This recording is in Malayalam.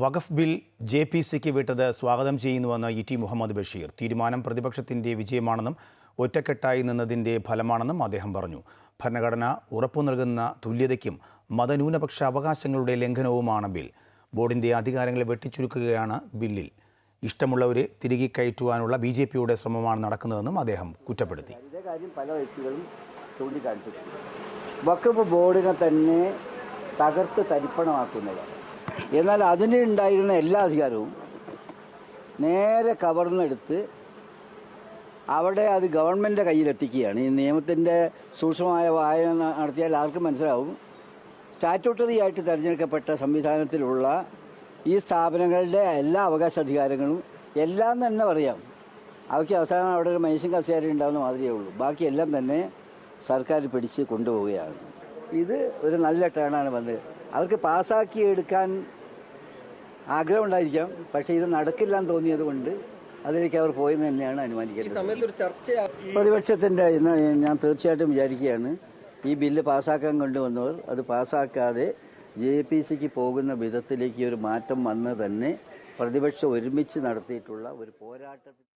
വഖഫ് ബിൽ ജെ പി സിക്ക് വിട്ടത് സ്വാഗതം ചെയ്യുന്നുവെന്ന് ഇ ടി മുഹമ്മദ് ബഷീർ. തീരുമാനം പ്രതിപക്ഷത്തിന്റെ വിജയമാണെന്നും ഒറ്റക്കെട്ടായി നിന്നതിന്റെ ഫലമാണെന്നും അദ്ദേഹം പറഞ്ഞു. ഭരണഘടന ഉറപ്പു നൽകുന്ന തുല്യതയ്ക്കും മതന്യൂനപക്ഷ അവകാശങ്ങളുടെ ലംഘനവുമാണ് ബിൽ. ബോർഡിന്റെ അധികാരങ്ങളെ വെട്ടിച്ചുരുക്കുകയാണ് ബില്ലിൽ. ഇഷ്ടമുള്ളവരെ തിരികെ കയറ്റുവാനുള്ള ബി ജെ പിയുടെ ശ്രമമാണ് നടക്കുന്നതെന്നും അദ്ദേഹം കുറ്റപ്പെടുത്തി. പല ബോർഡിനെ തന്നെ തകർത്ത് തരിപ്പണമാക്കുന്നതാണ്. എന്നാൽ അതിന് ഉണ്ടായിരുന്ന എല്ലാ അധികാരവും നേരെ കവർന്നെടുത്ത് അവിടെ അത് ഗവൺമെന്റ് കയ്യിലെത്തിക്കുകയാണ്. ഈ നിയമത്തിന്റെ സൂക്ഷ്മമായ വായന നടത്തിയാൽ ആർക്കും മനസ്സിലാവും. സ്റ്റാറ്റ്യൂട്ടറി ആയിട്ട് തിരഞ്ഞെടുക്കപ്പെട്ട സംവിധാനത്തിലുള്ള ഈ സ്ഥാപനങ്ങളുടെ എല്ലാ അവകാശ അധികാരങ്ങളും എല്ലാം തന്നെ പറയാം. അവയ്ക്ക് അവസാനം അവിടെ ഒരു മനുഷ്യൻ കസേര ഉണ്ടാകുന്ന മാതിരിയേ ഉള്ളൂ. ബാക്കിയെല്ലാം തന്നെ സർക്കാർ പിടിച്ച് കൊണ്ടുപോവുകയാണ്. ഇത് ഒരു നല്ല ടേണാണ് വന്നത്. അവർക്ക് പാസ്സാക്കി എടുക്കാൻ ആഗ്രഹം ഉണ്ടായിരിക്കാം പക്ഷേ ഇത് നടക്കില്ല എന്ന് തോന്നിയത് കൊണ്ട് അതിലേക്ക് അവർ പോയെന്ന് തന്നെയാണ് അനുമാനിക്കുന്നത് പ്രതിപക്ഷത്തിന്റെ ഇന്ന് ഞാൻ തീർച്ചയായിട്ടും വിചാരിക്കുകയാണ് ഈ ബില്ല് പാസ്സാക്കാൻ കൊണ്ടുവന്നവർ അത് പാസ്സാക്കാതെ ജെ പി സിക്ക് പോകുന്ന വിധത്തിലേക്ക് ഒരു മാറ്റം വന്ന് തന്നെ പ്രതിപക്ഷം ഒരുമിച്ച് നടത്തിയിട്ടുള്ള ഒരു പോരാട്ടത്തിൽ